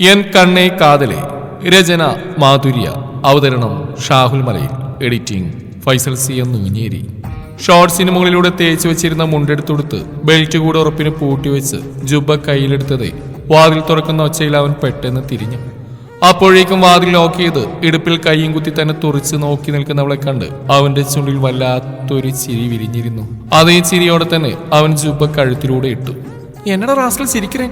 N കണ്ണേ കാതലെ രചന മാധുര്യ അവതരണം Shahul Malayil editing Faisal C M Noonjeri. Short സിനിമകളിലൂടെ തേച്ച് വെച്ചിരുന്ന മുണ്ടെടുത്തൊടുത്ത് ബെൽറ്റ് കൂടെ ഉറപ്പിന് പൂട്ടിവെച്ച് ജുബ കയ്യിലെടുത്തതേ വാതിൽ തുറക്കുന്ന ഒച്ചയിൽ അവൻ പെട്ടെന്ന് തിരിഞ്ഞു. അപ്പോഴേക്കും വാതിൽ ലോക്ക് ചെയ്ത് ഇടുപ്പിൽ കൈയും കുത്തി തന്നെ തുറച്ച് നോക്കി നിൽക്കുന്നവളെ കണ്ട് അവന്റെ ചുണ്ടിൽ വല്ലാത്തൊരു ചിരി വിരിഞ്ഞിരുന്നു. അതേ ചിരിയോടെ തന്നെ അവൻ ജുബ കഴുത്തിലൂടെ ഇട്ടു. എന്നടാ റാസ്റ്റിൽ ചിരിക്കുന്നേ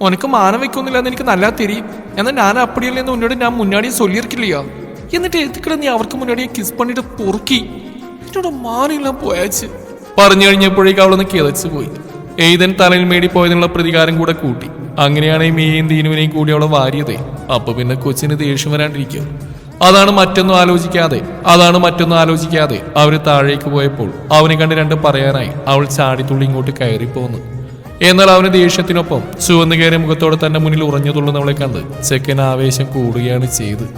ഉനക്ക് മാനം വെക്കൊന്നുമില്ലെന്ന് എനിക്ക് നല്ല തിരി. എന്നാൽ ഞാൻ അപ്പടിയല്ലെന്ന് ഉന്നോട് ഞാൻ മുന്നാടിയെ ചൊല്ലിയിരിക്കില്ലയോ? എന്നിട്ട് എത്തിക്കട നീ അവർക്ക് മുന്നാടിയെ കിസ് പണിട്ട് പൊറുക്കി? എന്നോട് മാനെല്ലാം പോയാച്ച്. പറഞ്ഞു കഴിഞ്ഞപ്പോഴേക്ക് അവളൊന്ന് കിതച്ചു പോയി. എയ്തൻ തലയിൽ മേടി പോയതിനുള്ള പ്രതികാരം കൂടെ കൂട്ടി. അങ്ങനെയാണ് ഈ മീയും ദീനുവിനെയും കൂടി അവളെ വാരിയതേ. അപ്പൊ പിന്നെ കൊച്ചിന് ദേഷ്യം വരാണ്ടിരിക്കും. അതാണ് മറ്റൊന്നും ആലോചിക്കാതെ അതാണ് മറ്റൊന്നും ആലോചിക്കാതെ അവർ താഴേക്ക് പോയപ്പോൾ അവനെ കണ്ട് രണ്ട് പറയാനായി. അവൾ ചാടിത്തുള്ളി ഇങ്ങോട്ട് കയറിപ്പോന്നു. എന്നാൽ അവന് ദേഷ്യത്തിനൊപ്പം ചുവന്നു കയറിയ മുഖത്തോടെ തന്റെ മുന്നിൽ ഉറഞ്ഞുതുള്ളുന്നവളെ കണ്ട് ചെക്കൻ ആവേശം കൂടുകയാണ് ചെയ്ത്.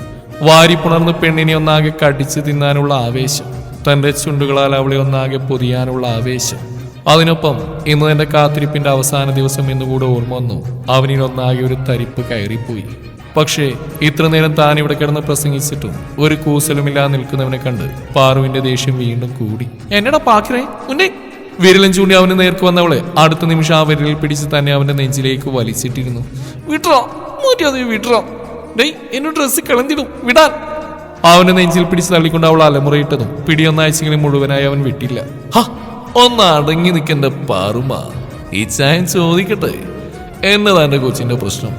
വാരിപ്പുണർന്ന് പെണ്ണിനെ ഒന്നാകെ കടിച്ചു തിന്നാനുള്ള ആവേശം തന്റെ ചുണ്ടുകളാൽ അവളെ ഒന്നാകെ പൊതിയാനുള്ള ആവേശം. അതിനൊപ്പം ഇന്ന് തന്റെ കാത്തിരിപ്പിന്റെ അവസാന ദിവസം എന്നുകൂടെ ഓർമ്മ വന്നു. അവനിൽ ഒന്നാകെ ഒരു തരിപ്പ് കയറിപ്പോയി. പക്ഷേ ഇത്ര നേരം താൻ ഇവിടെ കിടന്ന് പ്രസംഗിച്ചിട്ടും ഒരു കൂസലുമില്ലാതെ നിൽക്കുന്നവനെ കണ്ട് പാറുവിന്റെ ദേഷ്യം വീണ്ടും കൂടി. എന്നടാ പാക്കിറേ ഉന്നേ വിരലും ചൂണ്ടി അവന് നേർക്ക് വന്നവളെ അടുത്ത നിമിഷം ആ വിരലിൽ പിടിച്ച് തന്നെ അവന്റെ നെഞ്ചിലേക്ക് വലിച്ചിട്ടിരുന്നു. വിട്ടോ നൂറ്റി വിട്ടോ ഡേയ് എന്നെ ഡ്രസ്സ് കിളന്തിടും വിടാൻ. അവന്റെ നെഞ്ചിൽ പിടിച്ച് തള്ളിക്കൊണ്ട് അവൾ അലമുറയിട്ടതും പിടിയൊന്നാഴ്ചയെങ്കിലും മുഴുവനായി അവൻ വിട്ടില്ല. ഹ ഒന്ന് അടങ്ങി നിൽക്കേണ്ട പാറുമ ഈ ചായൻ ചോദിക്കട്ടെ? എന്നതാ എന്റെ കൊച്ചിന്റെ പ്രശ്നം.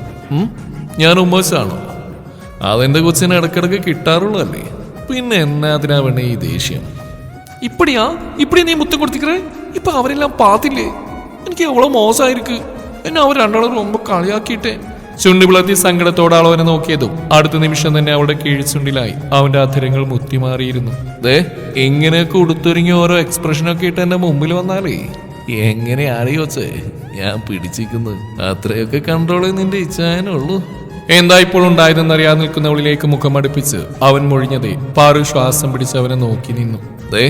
ഞാൻ ഉമ്മച്ചാണോ അതെന്റെ കൊച്ചിന് ഇടക്കിടക്ക് കിട്ടാറുള്ളതല്ലേ? പിന്നെ എന്നാ അതിനാ വേണേ ഈ ദേഷ്യം? ഇപ്പടിയാ? ഇപ്പടി നീ മുത്തം കൊടുത്തിക്കറേ ഇപ്പൊ അവരെല്ലാം പാത്തില്ലേ? എനിക്ക് അവളെ മോശമായിരിക്കു. എന്നെ അവർ രണ്ടാളും ഒമ്പ കളിയാക്കിയിട്ടെ. ചുണ്ടി പിളർത്തി സങ്കടത്തോടെ അവനെ നോക്കിയതും അടുത്ത നിമിഷം തന്നെ അവളുടെ കീഴ്ചുണ്ടിലായി അവന്റെ അധരങ്ങൾ മുത്തിമാറിയിരുന്നു. ദേ എങ്ങനെ കൊടുത്തൊരുങ്ങി ഓരോ എക്സ്പ്രഷനൊക്കെ ഇട്ട് എന്റെ മുമ്പിൽ വന്നാലേ. എങ്ങനെ അറിയോച്ചേ ഞാൻ പിടിച്ചിരിക്കുന്നു. അത്രയൊക്കെ കൺട്രോൾ നിന്റെ ഇച്ഛാനുള്ളൂ എന്താ ഇപ്പോൾ ഉണ്ടായതെന്നറിയാതെ നിൽക്കുന്നവളിലേക്ക് മുഖം അടുപ്പിച്ച് അവൻ മൊഴിഞ്ഞതേ പാറു ശ്വാസം പിടിച്ച് അവനെ നോക്കി നിന്നു. ദേ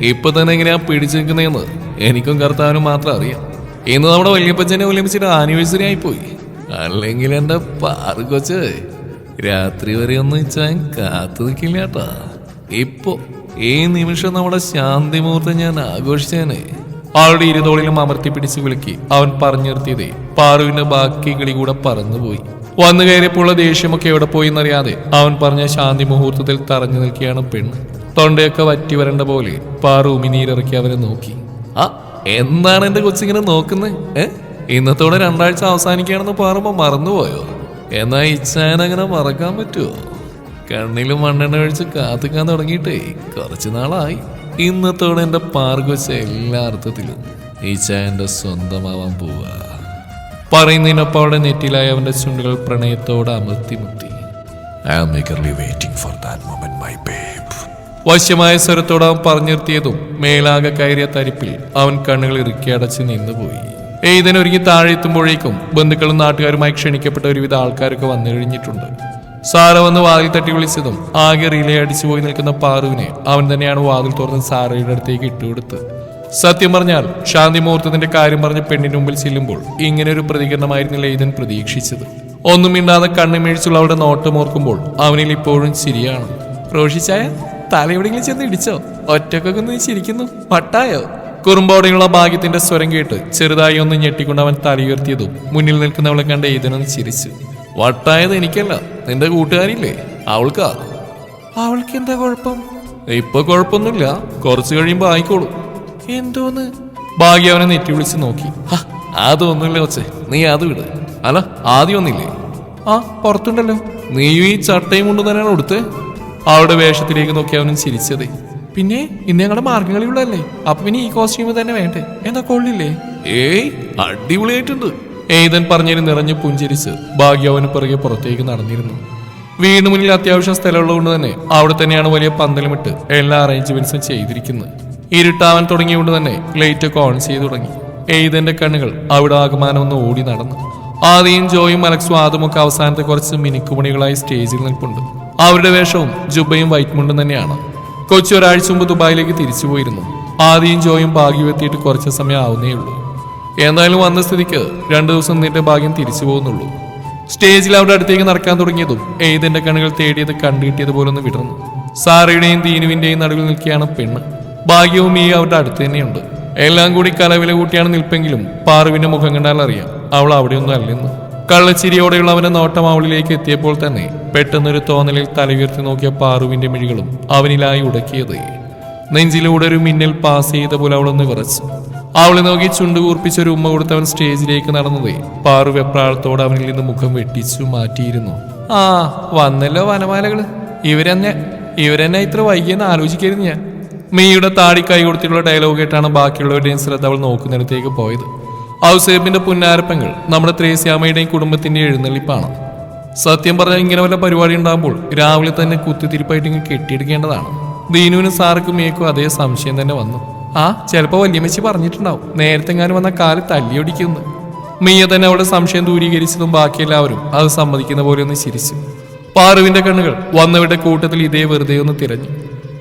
ഇപ്പൊ തന്നെ എങ്ങനെയാ പിടിച്ചു നിൽക്കുന്നതെന്ന് എനിക്കും കർത്താവിനും മാത്രം അറിയാം. ഇന്ന് നമ്മുടെ വല്യപ്പച്ചനെ ഒലിമ്പിച്ചിട്ട് ആനിവേഴ്സറി ആയിപ്പോയി. അല്ലെങ്കിൽ എന്റെ പാറു കൊച്ച് രാത്രി വരെ ഒന്നും ഇച്ചാൻ കാത്തു നിൽക്കില്ല കേട്ടാ. ഇപ്പോ ഈ നിമിഷം നമ്മുടെ ശാന്തി മുഹൂർത്തം ഞാൻ ആഘോഷിച്ചേനെ. ആളുടെ ഇരുതോളിലും അമർത്തി പിടിച്ച് വിളിക്കി അവൻ പറഞ്ഞു നിർത്തിയതേ പാറുവിന്റെ ബാക്കി കിളി കൂടെ പറന്നുപോയി വന്നു കയറിയപ്പോൾ ദേഷ്യമൊക്കെ എവിടെ പോയി എന്നറിയാതെ അവൻ പറഞ്ഞ ശാന്തി മുഹൂർത്തത്തിൽ തറഞ്ഞു നിൽക്കുകയാണ് പെണ്ണ്. തൊണ്ടയൊക്കെ വറ്റി വരേണ്ട പോലെ പാറു ഉമിനീരിറക്കി അവരെ നോക്കി. ആ എന്താണ് എന്റെ കൊച്ചിങ്ങനെ നോക്കുന്നത് ഏ? ഇന്നത്തോടെ രണ്ടാഴ്ച അവസാനിക്കുകയാണെന്ന് പാറുമ്പോ മറന്നുപോയോ? എന്നാ ഇച്ഛാനങ്ങനെ മറക്കാൻ പറ്റുമോ കണ്ണിലും മണ്ണെണ്ണ ഒഴിച്ച് കാത്തുക്കാൻ തുടങ്ങിയിട്ടേ കുറച്ചു നാളായി. ഇന്നത്തോടെ എന്റെ പാർഗോച്ച എല്ലാ അർത്ഥത്തിലും ഈ ചായന്റെ സ്വന്തമാവാൻ പോവാ. പറയുന്നതിനൊപ്പം അവിടെ നെറ്റിലായ അവന്റെ ചുണ്ടുകൾ പ്രണയത്തോടെ അമർത്തി മുത്തി I am മേക്കർലി waiting for that moment my babe വശ്യമായ സ്വരത്തോടെ അവൻ പറഞ്ഞു മേലാകെ കയറിയ തരിപ്പിൽ അവൻ കണ്ണുകൾ ഇറുക്കി അടച്ച് നിന്നുപോയി. എഴുതനൊരുങ്ങി താഴെ എത്തുമ്പോഴേക്കും ബന്ധുക്കളും നാട്ടുകാരുമായി ക്ഷണിക്കപ്പെട്ട ഒരുവിധ ആൾക്കാരൊക്കെ വന്നു കഴിഞ്ഞിട്ടുണ്ട്. സാറ വന്ന് വാതിൽ തട്ടി വിളിച്ചതും ആകെ റിലേ അടിച്ചു പോയി നിൽക്കുന്ന പാറുവിനെ അവൻ തന്നെയാണ് വാതിൽ തുറന്ന് സാറയുടെ അടുത്തേക്ക് ഇട്ടുകൊടുത്ത് സത്യം പറഞ്ഞാൽ ശാന്തി മുഹൂർത്തത്തിന്റെ കാര്യം പറഞ്ഞ് പെണ്ണിന് മുമ്പിൽ ചെല്ലുമ്പോൾ ഇങ്ങനെ ഒരു പ്രതികരണമായിരുന്നില്ല ഇതൻ പ്രതീക്ഷിച്ചത്. ഒന്നും മിണ്ടാതെ അവളുടെ നോട്ടം ഓർക്കുമ്പോൾ അവനിൽ ഇപ്പോഴും ശരിയാണ് റോഷിച്ചായ തല എവിടെയെങ്കിലും ചെന്ന് ഇടിച്ചോ? ഒറ്റക്കൊക്കെ ഒന്ന് ചിരിക്കുന്നു. പട്ടായോ കുറുമ്പോടെയുള്ള ഭാഗ്യത്തിന്റെ സ്വരം കേട്ട് ചെറുതായി ഒന്ന് ഞെട്ടിക്കൊണ്ട് അവൻ തലയുയർത്തിയതും മുന്നിൽ നിൽക്കുന്നവളെ കണ്ട് ഏതനൊന്ന് ചിരിച്ചു. വട്ടായത് എനിക്കല്ല നിന്റെ കൂട്ടുകാരില്ലേ അവൾക്കാ? അവൾക്ക് എന്താ കുഴപ്പം? ഇപ്പൊ കുഴപ്പമൊന്നുമില്ല. കുറച്ചു കഴിയുമ്പോ ആയിക്കോളൂ. എന്തോന്ന്? ഭാഗ്യ അവനെ നെറ്റി വിളിച്ച് നോക്കി. "ഹ, അതൊന്നുമില്ല കൊച്ചെ. നീ അത് വിട്. അല്ല ആദ്യം ഒന്നില്ലേ? ആ പുറത്തുണ്ടല്ലോ. നീയും ഈ ചട്ടയും കൊണ്ട് തന്നെയാണ് ഉടുത്ത്? അവളുടെ വേഷത്തിലേക്ക് നോക്കി അവനും ചിരിച്ചത്. പിന്നെ ഇന്ന് ഞങ്ങളുടെ മാർഗങ്ങളിലുള്ളതല്ലേ അപ്പൊ പിന്നെ ഈ കോസ്റ്റ്യൂം തന്നെ വേണ്ടേ? എന്താ കൊള്ളില്ലേ? ഏയ് അടിപൊളിയായിട്ടുണ്ട്. ഏതൻ പറഞ്ഞതിന് നിറഞ്ഞു പുഞ്ചിരിച്ച് ഭാഗ്യ അവന് പിറകെ പുറത്തേക്ക് നടന്നിരുന്നു. വീടിന് മുന്നിൽ അത്യാവശ്യം സ്ഥലമുള്ളതുകൊണ്ട് തന്നെ അവിടെ തന്നെയാണ് വലിയ പന്തലമിട്ട് എല്ലാ അറേഞ്ച്മെന്റ്സും ചെയ്തിരിക്കുന്നത്. ഇരുട്ടാവാൻ തുടങ്ങിയതുകൊണ്ട് തന്നെ ലൈറ്റ് ഒക്കെ ഓൺ ചെയ്തു തുടങ്ങി. എയ്തന്റെ കണ്ണുകൾ അവിടെ ആകമാനം ഒന്ന് ഓടി നടന്നു. ആദ്യം ജോയും അലക്സും ആദമൊക്കെ അവസാനത്തെ കുറച്ച് മിനുക്കുമണികളായി സ്റ്റേജിൽ നിൽപ്പുണ്ട്. അവരുടെ വേഷവും ജുബയും വൈറ്റ് മുണ്ടും തന്നെയാണ്. കൊച്ചി ഒരാഴ്ച മുമ്പ് ദുബായിലേക്ക് തിരിച്ചു പോയിരുന്നു ആദ്യം ജോയും ഭാഗ്യം എത്തിയിട്ട് കുറച്ച് സമയം ആവുന്നേ ഉള്ളൂ. എന്തായാലും വന്ന സ്ഥിതിക്ക് രണ്ടു ദിവസം നിന്റെ ഭാഗ്യം തിരിച്ചു പോകുന്നുള്ളൂ. സ്റ്റേജിൽ അവിടെ അടുത്തേക്ക് നടക്കാൻ തുടങ്ങിയതും എയ്തിന്റെ കണ്ണുകൾ തേടിയത് കണ്ടിട്ടിയത് പോലെ ഒന്ന് വിടർന്നു. സാറയുടെയും ദീനുവിന്റെയും നടുവിൽ നിൽക്കുകയാണ് പെണ്ണ്. ഭാഗ്യവും ഈ അവരുടെ അടുത്ത് തന്നെയുണ്ട്. എല്ലാം കൂടി കലവില കൂട്ടിയാണ് നിൽപ്പെങ്കിലും പാറുവിന്റെ മുഖം കണ്ടാൽ അറിയാം. അവൾ അവിടെയൊന്നും അല്ലെന്ന്. കള്ളച്ചിരിയോടെയുള്ള അവന്റെ നോട്ടം അവളിലേക്ക് എത്തിയപ്പോൾ തന്നെ പെട്ടെന്നൊരു തോന്നലിൽ തലയുയർത്തി നോക്കിയ പാറുവിന്റെ മിഴികളും അവനിലായി ഉടക്കിയത്. നെഞ്ചിലൂടെ ഒരു മിന്നൽ പാസ് ചെയ്ത പോലെ അവളൊന്ന് വിറച്ചു. അവളെ നോക്കി ചുണ്ടുകൂർപ്പിച്ച ഒരു ഉമ്മ കൊടുത്തവൻ സ്റ്റേജിലേക്ക് നടന്നത് പാറു വെപ്രാളത്തോടെ അവനിൽ നിന്ന് മുഖം വെട്ടിച്ചു മാറ്റിയിരുന്നു. ആ വന്നല്ലോ വനമാലകൾ. ഇവരെന്നെ ഇവരെന്നെ ഇത്ര വൈകിയെന്ന് ആലോചിക്കരുത് ഞാൻ. മീയുടെ താടി കൈ കൊടുത്തിട്ടുള്ള ഡയലോഗ് കേട്ടാണ് ബാക്കിയുള്ളവരുടെയും ശ്രദ്ധ അവൾ നോക്കുന്നിടത്തേക്ക് പോയത്. ഔസേബിന്റെ പുന്നാരപ്പങ്ങൾ നമ്മുടെ ത്രേസ്യാമയുടെയും കുടുംബത്തിന്റെ എഴുന്നള്ളിപ്പാണ്. സത്യം പറഞ്ഞാൽ ഇങ്ങനെ വല്ല പരിപാടി ഉണ്ടാകുമ്പോൾ രാവിലെ തന്നെ കുത്തിത്തിരിപ്പായിട്ട് ഇങ്ങനെ കെട്ടിയെടുക്കേണ്ടതാണ്. ദീനുവിനും സാർക്കും മേക്കും അതേ സംശയം തന്നെ വന്നു. ആ ചിലപ്പോ വല്യമ്മച്ചി പറഞ്ഞിട്ടുണ്ടാവും. നേരത്തെ എങ്ങാനും വന്ന കാൽ തല്ലിയൊടിക്കുന്നു മിയ തന്നെ അവളുടെ സംശയം ദൂരീകരിച്ചതും ബാക്കി എല്ലാവരും അത് സമ്മതിക്കുന്ന പോലെ ഒന്ന് ചിരിച്ചു. പാറുവിന്റെ കണ്ണുകൾ വന്നവരുടെ കൂട്ടത്തിൽ ഇതേ വെറുതെ ഒന്ന് തിരഞ്ഞു.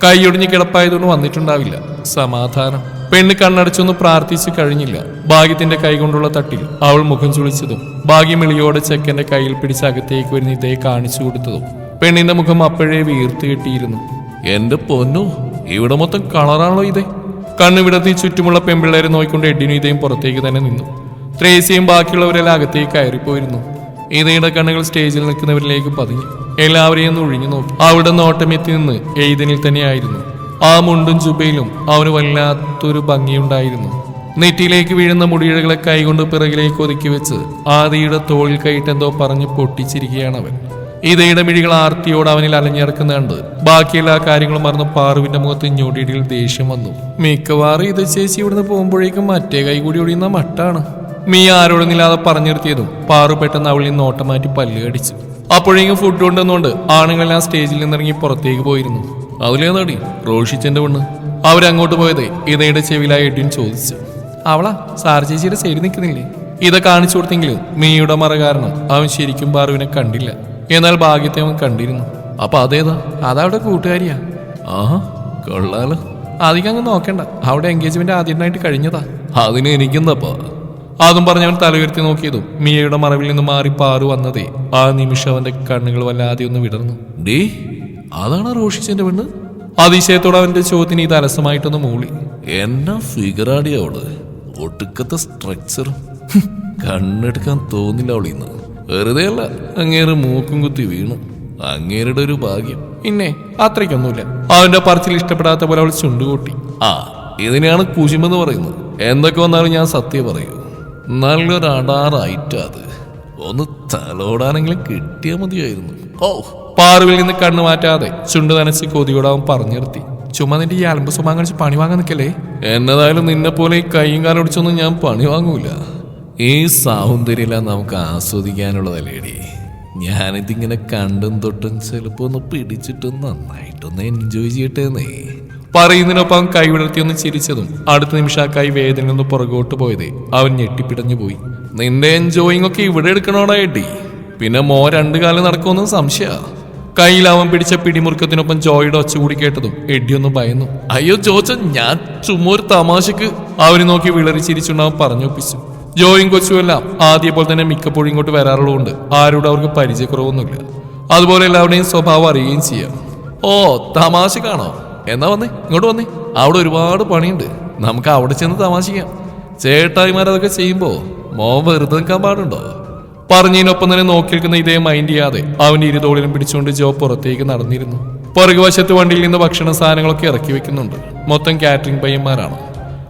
കൈയൊടിഞ്ഞ് കിടപ്പായതുകൊണ്ട് വന്നിട്ടുണ്ടാവില്ല. സമാധാനം. പെണ്ണ് കണ്ണടച്ചൊന്ന് പ്രാർത്ഥിച്ചു കഴിഞ്ഞില്ല. ഭാഗ്യത്തിന്റെ കൈകൊണ്ടുള്ള തട്ടിൽ അവൾ മുഖം ചുളിച്ചതും ഭാഗ്യമിളിയോടെ ചെക്കന്റെ കയ്യിൽ പിടിച്ച് അകത്തേക്ക് വരുന്ന ഇതേ കാണിച്ചു കൊടുത്തതും പെണ്ണിന്റെ മുഖം അപ്പോഴേ വീർത്ത് കിട്ടിയിരുന്നു. എന്റെ പൊന്നു ഇവിടെ മൊത്തം കളറാണോ ഇതേ. കണ്ണു വിടത്തി ചുറ്റുമുള്ള പെൺപിള്ളേരെ നോക്കിക്കൊണ്ട് എഡിനും ഇതേയും പുറത്തേക്ക് തന്നെ നിന്നു. ത്രേസിയും ബാക്കിയുള്ളവരെല്ലാം അകത്തേക്ക് കയറിപ്പോയിരുന്നു. ഇതയുടെ കണ്ണുകൾ സ്റ്റേജിൽ നിൽക്കുന്നവരിലേക്ക് പതിഞ്ഞു. എല്ലാവരെയും ഒന്ന് ഒഴിഞ്ഞു നോക്കി. അവിടെ നോട്ടമെത്തി നിന്ന് എയ്തനിൽ തന്നെയായിരുന്നു. ആ മുണ്ടും ചുബയിലും അവന് വല്ലാത്തൊരു ഭംഗിയുണ്ടായിരുന്നു. നെറ്റിയിലേക്ക് വീഴുന്ന മുടിയിഴകളെ കൈകൊണ്ട് പിറകിലേക്ക് ഒതുക്കി വെച്ച് ആദിയുടെ തോളിൽ കൈയിട്ടെന്തോ പറഞ്ഞ് പൊട്ടിച്ചിരിക്കുകയാണ് അവൻ. ഇതയുടെ മിഴികൾ ആർത്തിയോട് അവനിൽ അലഞ്ഞിറക്കുന്നുണ്ട് ബാക്കിയെല്ലാ കാര്യങ്ങളും മറന്ന് പാറുവിന്റെ മുഖത്ത് ഞൊടിയിടിയിൽ ദേഷ്യം വന്നു. മിക്കവാറും ഇത് ചേച്ചി ഇവിടുന്ന് പോകുമ്പോഴേക്കും മറ്റേ കൈ കൂടി ഒടിയുന്ന മട്ടാണ്. മീ ആരോടൊന്നില്ലാതെ പറഞ്ഞു നിർത്തിയതും പാറു പെട്ടെന്ന് അവളിൽ നിന്ന് ഓട്ടം മാറ്റി പല്ല് കടിച്ചു. അപ്പോഴേക്കും ഫുഡ് കൊണ്ടുവന്നുകൊണ്ട് ആണുങ്ങളെല്ലാം സ്റ്റേജിൽ നിന്നിറങ്ങി പുറത്തേക്ക് പോയിരുന്നു. അതിലേതാടി റോഷിച്ചെന്റെ പെണ്ണ്. അവരങ്ങോട്ട് പോയത് ഇതയുടെ ചെവിലായി എഡിൻ ചോദിച്ചു. അവളാ സാർ ചേച്ചിയുടെ നിൽക്കുന്നില്ലേ? ഇത് കാണിച്ചു കൊടുത്തെങ്കിലും മീയുടെ മറ കാരണം അവൻ ശരിക്കും പാറുവിനെ കണ്ടില്ല. എന്നാൽ ഭാഗ്യത്തെ അവൻ കണ്ടിരുന്നു. അപ്പൊ അതേതാ? അതവിടെ കൂട്ടുകാരിയാ. ആഹാ കൊള്ളാലോ. അധികം അങ്ങ് നോക്കണ്ട. അവിടെ എൻഗേജ്മെന്റ് ആദ്യമായിട്ട് കഴിഞ്ഞതാ. അതിന് എനിക്കെന്താപ്പാ? അതും പറഞ്ഞവൻ തലയുയർത്തി നോക്കിയതും മിയയുടെ മറവിൽ നിന്ന് മാറി പാറു വന്നതേ ആ നിമിഷം അവന്റെ കണ്ണുകൾ വല്ലാതെ ഒന്ന് വിടർന്നു. ഡേ അതാണ് റോഷിച്ചന്റെ പെണ്ണ്? അതിശയത്തോടെ അവന്റെ ചോദ്യത്തിന് ഇത് അലസമായിട്ടൊന്ന് മൂളി. എന്നാ ഫിഗറാടി അവൾ? ഒടുക്കത്തെ സ്ട്രക്ചറും കണ്ണെടുക്കാൻ തോന്നില്ല അവളിന്ന്. വെറുതെ അല്ല അങ്ങേറെ മൂക്കും കുത്തി വീണു. അങ്ങേരുടെ ഒരു ഭാഗ്യം. പിന്നെ അത്രയ്ക്കൊന്നുമില്ല. അവന്റെ പറച്ചിൽ ഇഷ്ടപ്പെടാത്ത പോലെ അവൾ ചുണ്ടുകൂട്ടി. ആ ഇതിനെയാണ് കുശുമെന്ന് പറയുന്നത്. എന്തൊക്കെ വന്നാലും ഞാൻ സത്യം പറയൂ. നല്ലൊരു അടാറായിട്ടാ അത്. ഒന്ന് തലോടാനെങ്കിലും കിട്ടിയാൽ മതിയായിരുന്നു. ഓ പാറുവിൽ നിന്ന് കണ്ണു മാറ്റാതെ ചുണ്ട് നനച്ച് കൊതിയോടെ അവൻ പറഞ്ഞു നിർത്തി. ചുമ്മാ നിന്റെ ഈ അലമ്പ് സുമാൻ കാണിച്ച് പണി വാങ്ങാൻ നിൽക്കല്ലേ? എന്നതായാലും നിന്നെ പോലെ ഈ കൈയും കാലം ഒടിച്ചൊന്നും ഞാൻ പണി വാങ്ങൂല. ഈ സൗന്ദര്യമെല്ലാം നമുക്ക് ആസ്വദിക്കാനുള്ളതല്ലേടി. ഞാനിതിങ്ങനെ കണ്ടും തൊട്ടും ചിലപ്പോ ഒന്ന് പിടിച്ചിട്ടും നന്നായിട്ടൊന്ന് എൻജോയ് ചെയ്യട്ടേന്നേ. പറയുന്നതിനൊപ്പം കൈ വിടർത്തി ഒന്ന് ചിരിച്ചതും അടുത്ത നിമിഷം ആ കൈ വേദന നിന്ന് പുറകോട്ട് പോയതേ അവൻ ഞെട്ടിപ്പിടഞ്ഞു പോയി. നിന്റെ എൻജോയിങ് ഒക്കെ ഇവിടെ എടുക്കണോടാ ഏട്ടി പിന്നെ മോ രണ്ടു കാലം നടക്കുമെന്ന് സംശയ കയ്യിൽ അവൻ പിടിച്ച പിടിമുറുക്കത്തിനൊപ്പം ജോയുടെ ഒച്ച കൂടി കേട്ടതും എഡ്ഡി ഒന്ന് ഭയന്നു. അയ്യോ ജോച്ചൻ ഞാൻ ചുമ്മാ ഒരു തമാശക്ക് അവനെ നോക്കി വിളറി ചിരിച്ചുണ്ടാവും പറഞ്ഞൊപ്പിച്ചു ജോയും കൊച്ചുമെല്ലാം ആദ്യ പോലെ തന്നെ മിക്കപ്പോഴും ഇങ്ങോട്ട് വരാറുള്ളതുകൊണ്ട് ആരോടും അവർക്ക് പരിചയക്കുറവൊന്നുമില്ല. അതുപോലെ എല്ലാവരുടെയും സ്വഭാവം അറിയുകയും ചെയ്യാം. ഓ തമാശക്കാണോ എന്നാ വന്നേ ഇങ്ങോട്ട് വന്നേ. അവിടെ ഒരുപാട് പണിയുണ്ട്. നമുക്ക് അവിടെ ചെന്ന് തമാശിക്കാം. ചേട്ടായിമാരതൊക്കെ ചെയ്യുമ്പോ മോൻ വെറുതെ നിൽക്കാൻ പാടുണ്ടോ? പറഞ്ഞതിനൊപ്പം തന്നെ നോക്കി നിൽക്കുന്ന ഇതേ മൈൻഡ് ചെയ്യാതെ അവന്റെ ഇരുതോളിലും പിടിച്ചുകൊണ്ട് ജോ പുറത്തേക്ക് നടന്നിരുന്നു. പുറകുവശത്ത് വണ്ടിയിൽ നിന്ന് ഭക്ഷണ സാധനങ്ങളൊക്കെ ഇറക്കി വെക്കുന്നുണ്ട്. മൊത്തം കാറ്ററിംഗ് പയ്യന്മാരാണ്.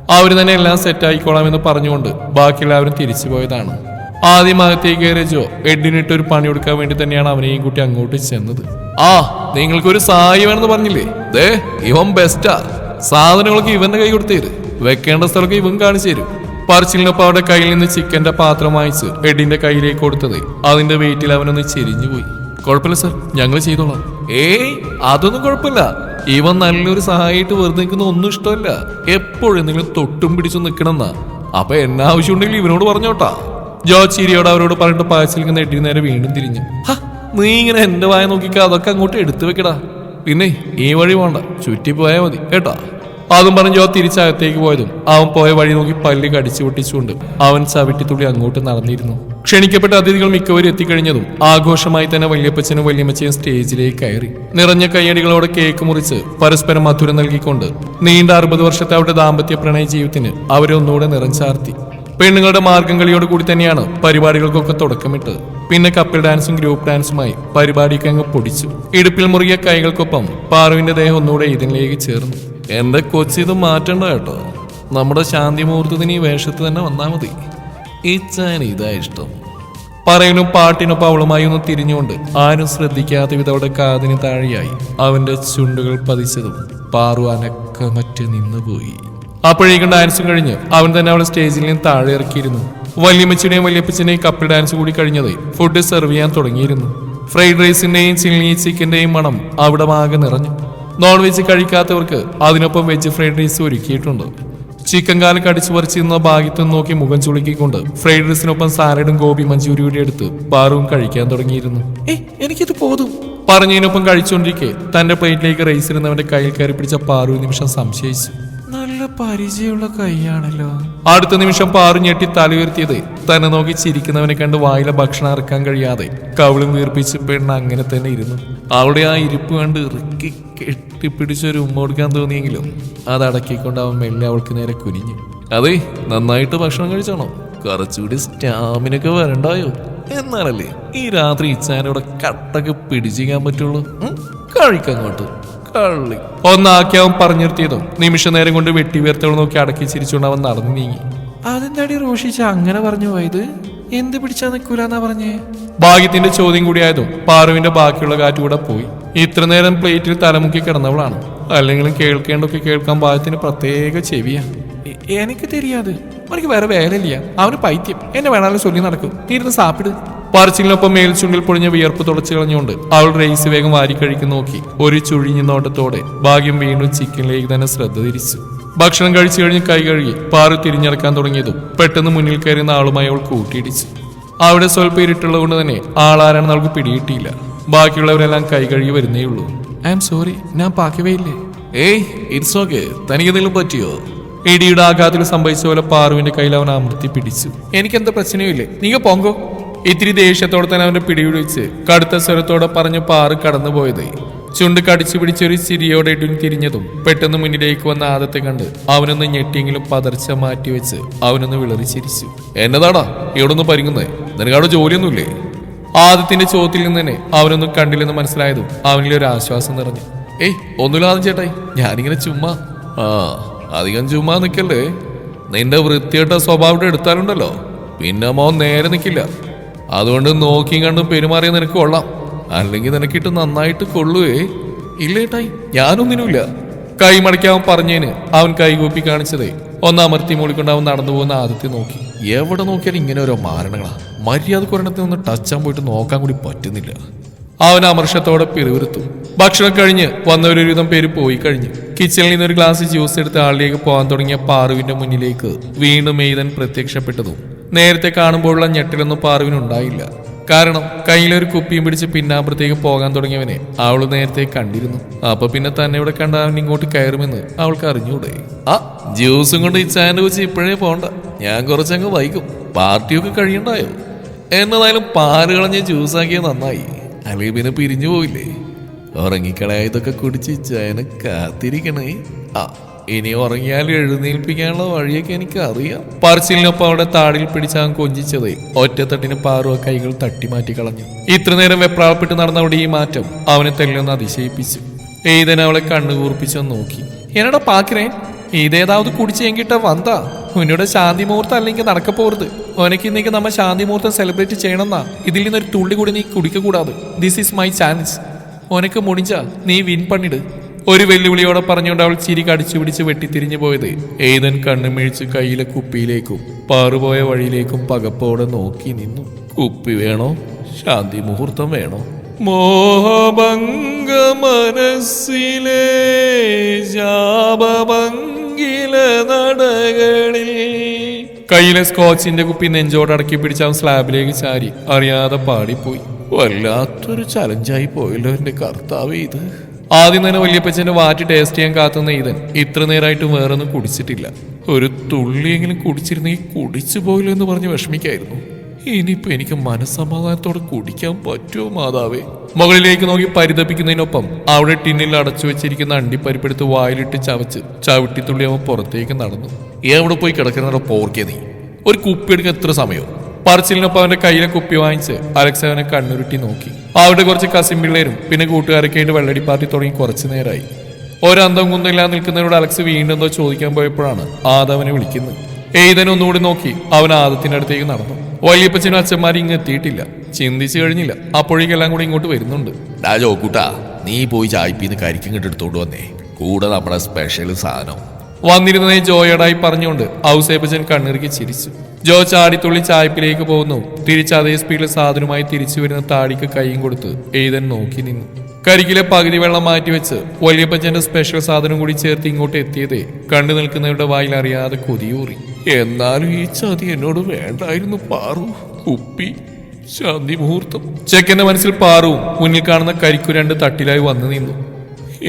അവർ തന്നെ എല്ലാം സെറ്റ് ആയിക്കോളാം എന്ന് പറഞ്ഞുകൊണ്ട് ബാക്കി എല്ലാവരും തിരിച്ചു പോയതാണ്. ആദ്യം അകത്തേക്ക് കയറിയ ജോ എഡിനിട്ട് ഒരു പണി കൊടുക്കാൻ വേണ്ടി തന്നെയാണ് അവനെയും കൂട്ടി അങ്ങോട്ട് ചെന്നത്. ആ നിങ്ങൾക്കൊരു സഹായി വേണമെന്ന് പറഞ്ഞില്ലേ? ദേ ഇവൻ ബെസ്റ്റാ സാധനങ്ങളൊക്കെ ഇവന്റെ കൈ കൊടുത്തേര്. വെക്കേണ്ട സ്ഥലമൊക്കെ ഇവൻ കാണിച്ചു തരും. പറച്ചിലിനൊപ്പം അവരുടെ കയ്യിൽ നിന്ന് ചിക്കന്റെ പാത്രം വാങ്ങിച്ച് എഡിന്റെ കയ്യിലേക്ക് കൊടുത്തത്. അതിന്റെ വെയിറ്റിൽ അവനൊന്ന് ചെരിഞ്ഞുപോയി കുഴപ്പമില്ല സർ ഞങ്ങൾ ചെയ്തോളാം. ഏയ് അതൊന്നും കുഴപ്പമില്ല. ഇവൻ നല്ലൊരു സഹായിട്ട് വെറുതെ നിൽക്കുന്ന ഒന്നും ഇഷ്ടമല്ല. എപ്പോഴും നിങ്ങൾ തൊട്ടും പിടിച്ചു നിൽക്കണമെന്നാ. അപ്പൊ എന്നാ ആവശ്യമുണ്ടെങ്കിൽ ഇവനോട് പറഞ്ഞോട്ടാ. ജോ ചിരിയോട് അവരോട് പറഞ്ഞിട്ട് പാച്ചിൽ നിന്ന് നേരെ വീണ്ടും തിരിഞ്ഞു. "ഹ, നീ ഇങ്ങനെ എന്റെ വായ നോക്കിക്കാ അതൊക്കെ അങ്ങോട്ട് എടുത്തു വെക്കടാ. പിന്നെ ഈ വഴി വേണ്ട. ചുറ്റി പോയാൽ മതി കേട്ടാ. അതും പറഞ്ഞ് ജോ തിരിച്ചകത്തേക്ക് പോയതും അവൻ പോയ വഴി നോക്കി പല്ല് കടിച്ചു പൊട്ടിച്ചുകൊണ്ട് അവൻ ചവിട്ടിത്തുള്ളി അങ്ങോട്ട് നടന്നിരുന്നു. ക്ഷണിക്കപ്പെട്ട അതിഥികൾ മിക്കവരും എത്തിക്കഴിഞ്ഞതും ആഘോഷമായി തന്നെ വല്യപ്പച്ചനും വല്യമ്മച്ചയും സ്റ്റേജിലേക്ക് കയറി. നിറഞ്ഞ കയ്യടികളോടെ കേക്ക് മുറിച്ച് പരസ്പരം മധുരം നൽകിക്കൊണ്ട് നീണ്ട അറുപത് വർഷത്തെ അവരുടെ ദാമ്പത്യ പ്രണയ ജീവിതത്തിന് അവരെ ഒന്നുകൂടെ നിറം ചാർത്തി. പെണ്ണുങ്ങളുടെ മാർഗം കളിയോട് കൂടി തന്നെയാണ് പരിപാടികൾക്കൊക്കെ തുടക്കമിട്ട്. പിന്നെ കപ്പിൾ ഡാൻസും ഗ്രൂപ്പ് ഡാൻസുമായി പരിപാടിക്ക് അങ്ങ് പൊടിച്ചു. ഇടുപ്പിൽ മുറിയ കൈകൾക്കൊപ്പം പാറുവിന്റെ ദേഹം ഒന്നുകൂടെ ഇതിലേക്ക് ചേർന്നു. എന്റെ കൊച്ചി ഇത് മാറ്റണ്ട കേട്ടോ? നമ്മുടെ ശാന്തി മുഹൂർത്തത്തിന് ഈ വേഷത്ത് തന്നെ വന്നാൽ മതി. ഇച്ചാൻ ഇതാ ഇഷ്ടം. പറയലും പാട്ടിനൊപ്പം അവളുമായി ഒന്ന് തിരിഞ്ഞുകൊണ്ട് ആരും ശ്രദ്ധിക്കാത്ത വിധവിടെ കാതിന് താഴെയായി അവന്റെ ചുണ്ടുകൾ പതിച്ചതും പാറു അനക്കമറ്റ് നിന്നുപോയി. അപ്പോഴേക്കും ഡാൻസും കഴിഞ്ഞ് അവൻ തന്നെ അവളെ സ്റ്റേജിൽ നിന്ന് താഴെ ഇറക്കിയിരുന്നു. വല്യമ്മച്ചിയുടെയും വല്യപ്പച്ചന്റെയും കപ്പിൾ ഡാൻസ് കൂടി കഴിഞ്ഞത് ഫുഡ് സെർവ് ചെയ്യാൻ തുടങ്ങിയിരുന്നു. ഫ്രൈഡ് റൈസിന്റെയും ചില്ലി ചിക്കന്റെയും മണം അവിടെ ആകെ നിറഞ്ഞു. നോൺ വെജ് കഴിക്കാത്തവർക്ക് അതിനൊപ്പം വെജ് ഫ്രൈഡ് റൈസ് ഒരുക്കിയിട്ടുണ്ട്. ചിക്കൻ കാൽ കടിച്ചു പറിച്ചിരുന്ന ഭാഗ്യത്തും നോക്കി മുഖം ചുളുക്കിക്കൊണ്ട് ഫ്രൈഡ് റൈസിനൊപ്പം സാലഡും ഗോപി മഞ്ചൂരിയുടെ എടുത്ത് പാറുവും കഴിക്കാൻ തുടങ്ങിയിരുന്നു. എനിക്കിത് പോതും. പറഞ്ഞതിനൊപ്പം കഴിച്ചുകൊണ്ടിരിക്കെ തന്റെ പ്ലേറ്റിലേക്ക് റൈസ് ഇരുന്നവന്റെ കയ്യിൽ കയറി പിടിച്ച പാറു നിമിഷം സംശയിച്ചു. നല്ല പരിചയമുള്ള കൈയാണല്ലോ. അടുത്ത നിമിഷം പാറു ഞെട്ടി തല ഉയർത്തിയത് തന്നെ നോക്കി ചിരിക്കുന്നവനെ കണ്ട് വായിലെ ഭക്ഷണം ഇറക്കാൻ കഴിയാതെ കവിളും വീർപ്പിച്ച് പെണ്ണ് അങ്ങനെ തന്നെ ഇരുന്നു. അവളുടെ ആ ഇരിപ്പ് കണ്ട് ഇറുക്കി കെട്ടിപ്പിടിച്ചൊരു ഉമ്മ കൊടുക്കാൻ തോന്നിയെങ്കിലും അത് അടക്കിക്കൊണ്ട് അവൻ മെല്ലെ അവൾക്ക് നേരെ കുനിഞ്ഞു. അതെ നന്നായിട്ട് ഭക്ഷണം കഴിച്ചാണോ. കുറച്ചുകൂടി സ്റ്റാമിനൊക്കെ വരണ്ടായോ? എന്നാലല്ലേ ഈ രാത്രി ഇച്ചാനോടെ കട്ടൊക്കെ പിടിച്ചിരിക്കാൻ പറ്റുള്ളൂ? കഴിക്കങ്ങോട്ട് തള്ളി ഒന്നാക്കി അവൻ പറഞ്ഞു നിർത്തിയതും നിമിഷ നേരം കൊണ്ട് വെട്ടി വീർത്തവൾ നോക്കി അടക്കി ചിരിച്ചുകൊണ്ട് അവൻ നടന്നു നീങ്ങി. അതെന്താടി റോഷിച്ച അങ്ങനെ പറഞ്ഞു പോയത്? എന്ത് പിടിച്ചാ നിക്കൂലെന്നാ പറഞ്ഞേ? ഭാഗ്യത്തിന്റെ ചോദ്യം കൂടിയായതും പാറുവിന്റെ ബാക്കിയുള്ള കാറ്റ് കൂടെ പോയി. ഇത്ര നേരം പ്ലേറ്റിൽ തലമുക്കി കിടന്നവളാണ്. അല്ലെങ്കിലും കേൾക്കേണ്ടൊക്കെ കേൾക്കാൻ ഭാഗ്യത്തിന് പ്രത്യേക ചെവിയാണ് എനിക്ക് തെരിയാതെ. അവനക്ക് വേറെ വേലയില്ല. അവന് പൈത്യം. എന്നെ വേണാലും ചൊല്ലി നടക്കും. തീരുന്ന സാപ്പിട്. പറച്ചിലിനൊപ്പം മേൽച്ചുണ്ടിൽ പൊളിഞ്ഞ വിയർപ്പ് തുടച്ചു കളഞ്ഞുകൊണ്ട് അവൾ റേസ് വേഗം വാരിക്കഴിക്കും നോക്കി. ഒരു ചുഴിഞ്ഞ നോട്ടത്തോടെ ഭാഗ്യം വീണ്ടും ചിക്കനിലേക്ക് തന്നെ ശ്രദ്ധ തിരിച്ചു. ഭക്ഷണം കഴിച്ചു കഴിഞ്ഞ് കൈ കഴുകി പാറു തിരിഞ്ഞടക്കാൻ തുടങ്ങിയതും പെട്ടെന്ന് മുന്നിൽ കയറുന്ന ആളുമായി അവൾ കൂട്ടിയിടിച്ചു. അവിടെ സ്വല്പം ഇരുട്ടുള്ളത് കൊണ്ട് തന്നെ ആളാരാണെന്ന് അവൾക്ക് പിടികിട്ടിയില്ല. ബാക്കിയുള്ളവരെല്ലാം കൈ കഴുകി വരുന്നേ ഉള്ളൂ ഐ എം സോറി ഞാൻ പാക്കിവയില്ലേ ഏയ് ഇറ്റ്സ് ഓക്കെ. തനിക്ക് എന്തെങ്കിലും പറ്റിയോ? ഇടിയുടെ ആഘാതത്തിൽ സംഭവിച്ച പോലെ പാറുവിന്റെ കയ്യിൽ അവൻ അമർത്തി പിടിച്ചു. എനിക്കെന്താ ഇല്ലേ നീ പോങ്കോ. ഇത്തിരി ദേഷ്യത്തോടെ തന്നെ അവന്റെ പിടിപിടിച്ച് കടുത്ത സ്വരത്തോടെ പറഞ്ഞ് പാറ് കടന്നുപോയത് ചുണ്ട് കടിച്ചു പിടിച്ചൊരു ചിരിയോടെ ഇടും തിരിഞ്ഞതും പെട്ടെന്ന് മുന്നിലേക്ക് വന്ന ആദത്തെ കണ്ട് അവനൊന്ന് ഞെട്ടിയെങ്കിലും പതർച്ച മാറ്റിവെച്ച് അവനൊന്ന് വിളറി ചിരിച്ചു. എന്നതാടാ? ഇവിടെ ഒന്ന് പരിങ്ങുന്നേ നിനക്കവിടെ ജോലിയൊന്നുമില്ലേ? ആദത്തിന്റെ ചോദ്യത്തിൽ നിന്ന് തന്നെ അവനൊന്നും കണ്ടില്ലെന്ന് മനസ്സിലായതും അവനിൽ ഒരു ആശ്വാസം നിറഞ്ഞു. ഏയ് ഒന്നുമില്ലാതെ ചേട്ടായി ഞാനിങ്ങനെ ചുമ്മാ ആ അധികം ചുമ്മാ നിൽക്കല്ലേ നിന്റെ വൃത്തിയായിട്ട സ്വഭാവം എടുത്താലുണ്ടല്ലോ. പിന്നെ മോൻ നേരെ നിൽക്കില്ല അതുകൊണ്ട് നോക്കിയും കണ്ടും പെരുമാറിയ നിനക്ക് കൊള്ളാം. അല്ലെങ്കിൽ നിനക്കിട്ട് നന്നായിട്ട് കൊള്ളുവേ. ഇല്ലേട്ടായി ഞാനൊന്നിനുമില്ല. കൈ മടക്കാവൻ പറഞ്ഞേന് അവൻ കൈകൂപ്പി കാണിച്ചതേ. ഒന്നമർത്തി മൂളിക്കൊണ്ട് അവൻ നടന്നു പോകുന്ന ആദ്യത്തെ നോക്കി. എവിടെ നോക്കിയാലും ഇങ്ങനെ ഓരോ മാരണങ്ങളാ. മര്യാദ കുറണത്തിൽ ഒന്ന് ടച്ചാൻ പോയിട്ട് നോക്കാൻ കൂടി പറ്റുന്നില്ല. അവൻ അമർഷത്തോടെ പിറുവിരുത്തു ഭക്ഷണം കഴിഞ്ഞ് വന്നവരൊരുവിധം പേര് പോയി കഴിഞ്ഞു. കിച്ചണിൽ നിന്ന് ഒരു ഗ്ലാസ് ജ്യൂസ് എടുത്ത് ആളിലേക്ക് പോകാൻ തുടങ്ങിയ പാറുവിന്റെ മുന്നിലേക്ക് വീണ്ടും മെയ്തൻ പ്രത്യക്ഷപ്പെട്ടതും. നേരത്തെ കാണുമ്പോഴുള്ള ഞെട്ടിലൊന്നും പാറുവിനുണ്ടായില്ല കാരണം കയ്യിലൊരു കുപ്പിയും പിടിച്ച് പിന്നാമ്പുറത്തേക്ക് പോകാൻ തുടങ്ങിയവനെ അവൾ നേരത്തെ കണ്ടിരുന്നു. അപ്പൊ പിന്നെ തന്നെ ഇവിടെ കണ്ട അവൻ ഇങ്ങോട്ട് കയറുമെന്ന് അവൾക്ക് അറിഞ്ഞൂടെ. ആ ജ്യൂസും കൊണ്ട് ചായന്റെ വെച്ച് ഇപ്പോഴേ പോണ്ട. ഞാൻ കുറച്ചങ്ങ് വൈകും. പാർട്ടിയൊക്കെ കഴിയണ്ടായോ? എന്നതായാലും പാൽ കളഞ്ഞ് ജ്യൂസാക്കിയത് നന്നായി. അല്ലെങ്കിൽ പിന്നെ പിരിഞ്ഞു പോയില്ലേ? ഉറങ്ങിക്കളയായതൊക്കെ കുടിച്ച് ചായനെ കാത്തിരിക്കണേ. ആ. ഇനി ഉറങ്ങിയാൽ എഴുന്നേൽപ്പിക്കാനുള്ള വഴിയൊക്കെ എനിക്ക് അറിയാം പാർച്ചിലിനൊപ്പം അവിടെ താടിയിൽ പിടിച്ചാൻ കൊഞ്ചിച്ചത്. ഒറ്റത്തട്ടിന് പാറുവ കൈകൾ തട്ടി മാറ്റി കളഞ്ഞു. ഇത്രനേരം വെപ്രാളപ്പെട്ട് നടന്നവിടെ ഈ മാറ്റം അവനെ തെല്ലൊന്ന് അതിശയിപ്പിച്ചു. ഏതൻ അവളെ കണ്ണുകൂർപ്പിച്ചു നോക്കി. എന്നട പാക്കിറേ ഇതേതാവത് കുടിച്ച് എങ്കിട്ട വന്താ ഉന്നോട് ശാന്തി മുഹൂർത്തം അല്ലെങ്കിൽ നടക്ക പോകരുത് ഓനക്ക് ഇന്നേക്ക് നമ്മൾ ശാന്തി മുഹൂർത്തം സെലിബ്രേറ്റ് ചെയ്യണമെന്നാ. ഇതിൽ നിന്നൊരു തുള്ളി കൂടി നീ കുടിക്കൂടാതെ ദിസ് ഈസ് മൈ ചാൻസ് ഓനക്ക് മുടിഞ്ച നീ വിൻ പണിട്. ഒരു വെല്ലുവിളിയോടെ പറഞ്ഞുകൊണ്ട് അവൾ ചിരി കടിച്ചു പിടിച്ച് വെട്ടിത്തിരിഞ്ഞു പോയത്. ഏതൻ കണ്ണുമിഴിച്ച് കയ്യിലെ കുപ്പിയിലേക്കും പാറുപോയ വഴിയിലേക്കും പകപ്പോടെ നോക്കി നിന്നു. കുപ്പി വേണോ? ശാന്തി മുഹൂർത്തം വേണോ? മോഹഭംഗ മനസ്സിലെ നടകളിൽ. കയ്യിലെ സ്കോച്ചിന്റെ കുപ്പി നെഞ്ചോട് അടക്കി പിടിച്ച് അവൻ സ്ലാബിലേക്ക് ചാരി. അറിയാതെ പാടിപ്പോയി. വല്ലാത്തൊരു ചലഞ്ചായി പോയല്ലോ എന്റെ കർത്താവ് ഇത്. ആദ്യം തന്നെ വല്യപ്പച്ചന്റെ വാറ്റ് ടേസ്റ്റ് ചെയ്യാൻ കാത്തുന്ന ഇതൻ ഇത്ര നേരമായിട്ടും വേറൊന്നും കുടിച്ചിട്ടില്ല. ഒരു തുള്ളിയെങ്കിലും കുടിച്ചിരുന്നെങ്കിൽ കുടിച്ചു പോയില്ല എന്ന് പറഞ്ഞ് വിഷമിക്കായിരുന്നു. ഇനിയിപ്പോ എനിക്ക് മനസ്സമാധാനത്തോടെ കുടിക്കാൻ പറ്റുമോ മാതാവേ? മുകളിലേക്ക് നോക്കി പരിതപിക്കുന്നതിനൊപ്പം അവിടെ ടിന്നിൽ അടച്ചു വെച്ചിരിക്കുന്ന അണ്ടിപ്പരിപ്പെടുത്ത് വായിലിട്ട് ചവച്ച് ചവിട്ടിത്തുള്ളി അവൻ പുറത്തേക്ക് നടന്നു. എവിടെ പോയി കിടക്കുന്ന പോർക്കേ നീ? ഒരു കുപ്പി എടുക്കാൻ എത്ര സമയം പറച്ചിലിനൊപ്പം അവന്റെ കയ്യിലെ കുപ്പി വാങ്ങിച്ച് അലക്സ് അവനെ കണ്ണുരുട്ടി നോക്കി. അവിടെ കുറച്ച് കസിൻ പിള്ളേരും പിന്നെ കൂട്ടുകാരൊക്കെ ആയിട്ട് വെള്ളടി പാർട്ടി തുടങ്ങി കുറച്ചു നേരമായി ഒരന്തം കുന്നില്ലാതെ നിൽക്കുന്നവരോട് അലക്സ് വീണ്ടും എന്തോ ചോദിക്കാൻ പോയപ്പോഴാണ് ആദവനെ വിളിക്കുന്നത്. എയ്തൻ ഒന്നുകൂടി നോക്കി അവൻ ആദത്തിന്റെ അടുത്തേക്ക് നടന്നു. വലിയപ്പച്ചനും അച്ഛന്മാരും ഇങ്ങ് എത്തിയിട്ടില്ല. ചിന്തിച്ചു കഴിഞ്ഞില്ല. അപ്പോഴേക്കെല്ലാം കൂടി ഇങ്ങോട്ട് വരുന്നുണ്ട്. ഡാ ജോക്കൂട്ടാ നീ പോയി ചായ്പീന്ന് കരിക്കും കിട്ടെടുത്തോണ്ട് വന്നേ. കൂടെ നമ്മുടെ സ്പെഷ്യൽ സാധനം. വന്നിരുന്നേ ജോയോടായി പറഞ്ഞുകൊണ്ട് ഔസേപ്പച്ചൻ കണ്ണിറുക്കി ചിരിച്ചു. ജോ ചാടി തുള്ളി ചായ്പിലേക്ക് പോകുന്നു തിരിച്ച് അതേ സ്പീഡിൽ സാധനവുമായി തിരിച്ചു വരുന്ന താടിക്ക് കൈയും കൊടുത്ത് എഴുതൻ നോക്കി നിന്നു. കരിക്കിലെ പകുതി വെള്ളം മാറ്റിവെച്ച് വലിയപ്പച്ചന്റെ സ്പെഷ്യൽ സാധനം കൂടി ചേർത്ത് ഇങ്ങോട്ട് എത്തിയതേ കണ്ടു നിൽക്കുന്നവരുടെ വായിൽ അറിയാതെ കൊതിയൂറി. എന്നാലും ഈ ചതി എന്നോട് വേണ്ടായിരുന്നു പാറു ഉപ്പി ശാന്തി മുഹൂർത്തം. ചെക്കന്റെ മനസ്സിൽ പാറുവും മുന്നിൽ കാണുന്ന കരിക്കു രണ്ട് തട്ടിലായി വന്നു നിന്നു.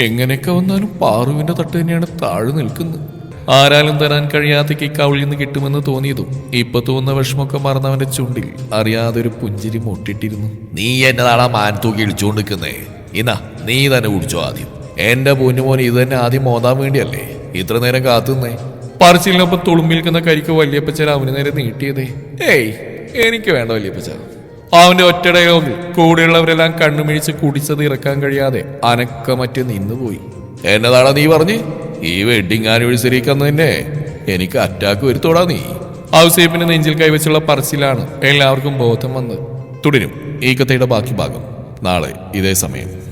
എങ്ങനെയൊക്കെ വന്നാലും പാറുവിന്റെ തട്ട് തന്നെയാണ് താഴെ നിൽക്കുന്നത്. ആരാലും തരാൻ കഴിയാത്ത കിക്ക് അവളിൽ നിന്ന് കിട്ടുമെന്ന് തോന്നിയതും ഇപ്പൊ തോന്നുന്ന വിഷമൊക്കെ മറന്നവന്റെ ചുണ്ടിൽ അറിയാതെ ഒരു പുഞ്ചിരി മുട്ടിട്ടിരുന്നു. നീ എന്നതാടാ മാൻ തൂക്കി ഇടിച്ചുകൊണ്ടിരിക്കുന്നേ ഇന്നാ നീ തന്നെ കുടിച്ചോ ആദ്യം. എന്റെ പൊന്നുമോൻ ഇത് തന്നെ ആദ്യം മോതാൻ വേണ്ടിയല്ലേ? ഇത്ര നേരം കാത്തുന്നേ. പറച്ചിലിനൊപ്പം തുളുമ്പിൽക്കുന്ന കരിക്ക് വല്യപ്പച്ചൻ അവന് നേരെ നീട്ടിയതേ. ഏയ് എനിക്ക് വേണ്ട വല്യപ്പച്ച. അവന്റെ ഒറ്റടയോകിൽ കൂടെയുള്ളവരെല്ലാം കണ്ണുമിഴിച്ച് കുടിച്ചത് ഇറക്കാൻ കഴിയാതെ അനക്കമറ്റ് നിന്നുപോയി. എന്നതാടാ നീ പറഞ്ഞ്? ഈ വെഡിങ് ആനിവേഴ്സറിക്ക് അന്ന് തന്നെ എനിക്ക് അറ്റാക്ക് വരുത്തോടാ നീ. ഔസേപ്പിന്റെ നെഞ്ചിൽ കൈവച്ചുള്ള പറച്ചിലാണ് എല്ലാവർക്കും ബോധം വന്ന്. തുടരും. ഈ കഥയുടെ ബാക്കി ഭാഗം. നാളെ ഇതേ സമയം.